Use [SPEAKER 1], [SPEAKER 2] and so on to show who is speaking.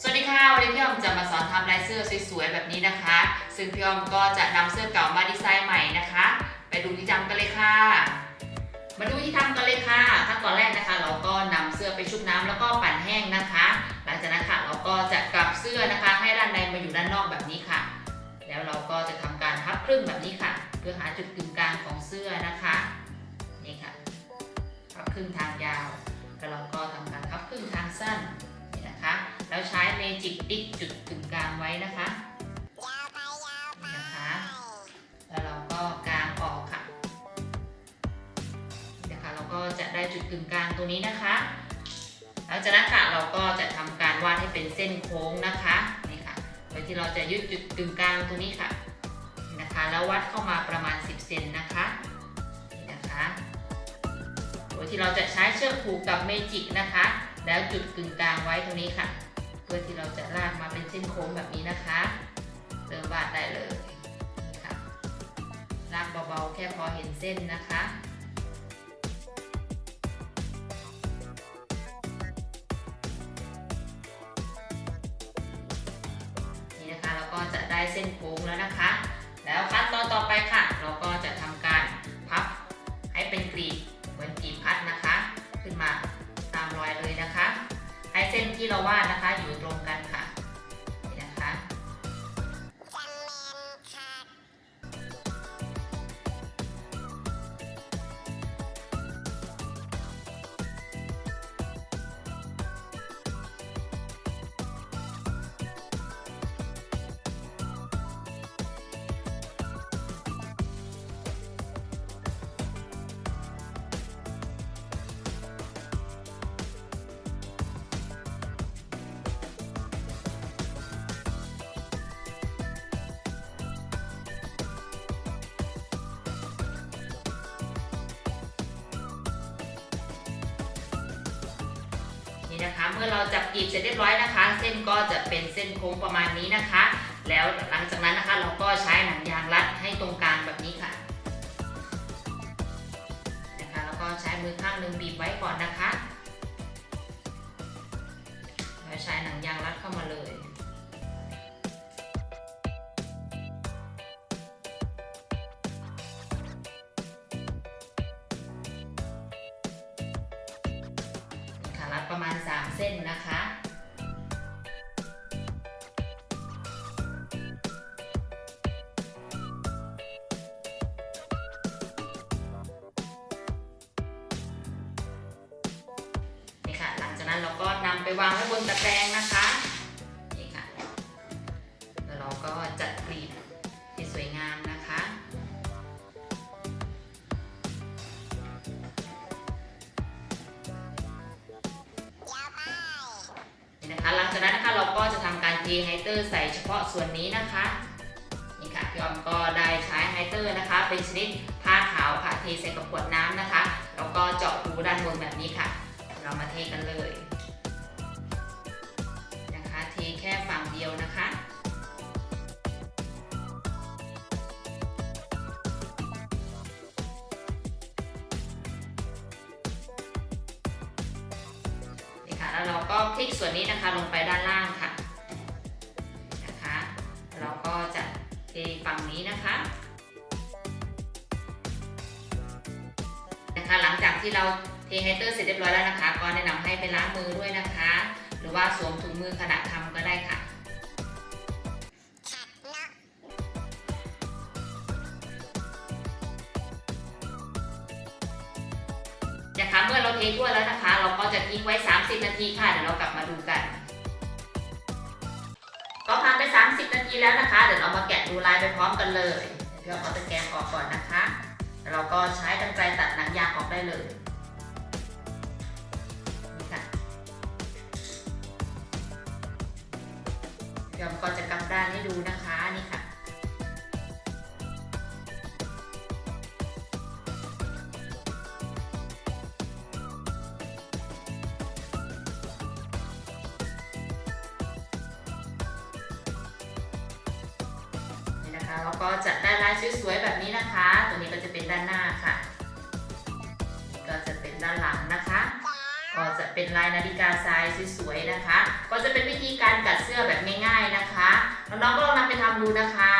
[SPEAKER 1] สวัสดีค่ะ วันนี้พี่ออมจะมาสอนทำลายเสื้อสวยๆแบบนี้นะคะ ซึ่งพี่ออมก็จะนำเสื้อเก่ามาดีไซน์ใหม่นะคะ ไปดูที่ทำกันเลยค่ะ มาดูที่ทำกันเลยค่ะขั้นตอนแรกนะคะ เราก็นำเสื้อไปชุบน้ำแล้วก็ปั่นแห้งนะคะ หลังจากนั้นค่ะเราก็จะกลับเสื้อนะคะ ให้ด้านในมาอยู่ด้านนอกแบบนี้ค่ะ แล้วเราก็จะทำการพับครึ่งแบบนี้ค่ะ เพื่อหาจุดกึ่งกลางของเสื้อนะคะนี่ค่ะพับครึ่งทางยาวแล้วเราก็ทำการพับครึ่งทางสั้น แล้วใช้เมจิกติ๊กจุดกึ่งกลางไว้นะคะนี่นะคะ แล้วเราก็กางออกค่ะนี่นะคะเราก็จะได้จุดกึ่งกลางตรงนี้นะคะหลังจากนั้นค่ะเราก็จะทำการวาดให้เป็นเส้นโค้งนะคะนี่ค่ะโดยที่เราจะยึดจุดกึ่งกลางตรงนี้ค่ะนะคะ แล้ววัดเข้ามาประมาณ 10เซนนะคะนี่นะคะโดยที่เราจะใช้เชือกผูกกับเมจิกนะคะ แล้วจุดกึ่งกลางไว้ตรงนี้ค่ะ พื่อที่เราจะลากมาเป็นเส้นโค้งแบบนี้นะคะเริ่มวาดได้เลยนี่ค่ะลากเบาๆ แค่พอเห็นเส้นนะคะนี่นะคะเราก็จะได้เส้นโค้งแล้วนะคะ แล้วขั้นตอนต่อไปค่ะ เราก็ ที่เราวาดนะคะอยู่ตรงกันค่ะ นะคะ เมื่อเราจับกรีบเสร็จเรียบร้อยนะคะ เส้นก็จะเป็นเส้นโค้งประมาณนี้นะคะ แล้วหลังจากนั้นนะคะเราก็ใช้หนังยางรัดให้ตรงกลางแบบนี้ค่ะนะคะแล้วก็ใช้มือข้างหนึ่งบีบไว้ก่อนนะคะแล้วใช้หนังยางรัดเข้ามาเลย ส้นนะคะ นี่ค่ะ หลังจากนั้นเราก็นำไปวางไว้บนตะแกรงนะคะ จะทำการเทไฮเตอร์ใส่เฉพาะส่วนนี้นะคะนี่ค่ะพี่ออมก็ได้ใช้ไฮเตอร์นะคะ เป็นชนิดผ้าขาวค่ะเทใส่กับขวดน้ำนะคะแล้วก็เจาะรูด้านบนแบบนี้ค่ะ เรามาเทกันเลยนะคะเทแค่ฝั่งเดียวนะคะนี่ค่ะแล้วเราก็คลิกส่วนนี้นะคะลงไปด้านล่างค่ะ เทฝั่งนี้นะคะ นะคะ หลังจากที่เราเทไฮเตอร์เสร็จเรียบร้อยแล้วนะคะ ก็แนะนำให้ไปล้างมือด้วยนะคะ หรือว่าสวมถุงมือขณะทำก็ได้ค่ะนะคะเมื่อเราเททั่วแล้วนะคะ เราก็จะทิ้งไว้ 30 นาทีค่ะเดี๋ยวเรากลับมาดูกัน 30 นาทีแล้วนะคะ เดี๋ยวเรามาแกะดูลายไปพร้อมกันเลยเพื่อเราเอาตะแกรงออกก่อนนะคะ เราก็ใช้กรรไกรตัดหนังยางออกได้เลยนี่ค่ะเดี๋ยวก็จะกลับด้านให้ดูนะคะนี่ค่ะ นี่นะคะเราก็จะได้ลายสวยๆแบบนี้นะคะ ตัวนี้ก็จะเป็นด้านหน้าค่ะ ก็จะเป็นด้านหลังนะคะ ก็จะเป็นลายนาฬิกาทรายสวยๆนะคะ ก็จะเป็นวิธีการกัดเสื้อแบบง่ายๆนะคะน้องๆก็ลองนำไปทำดูนะคะ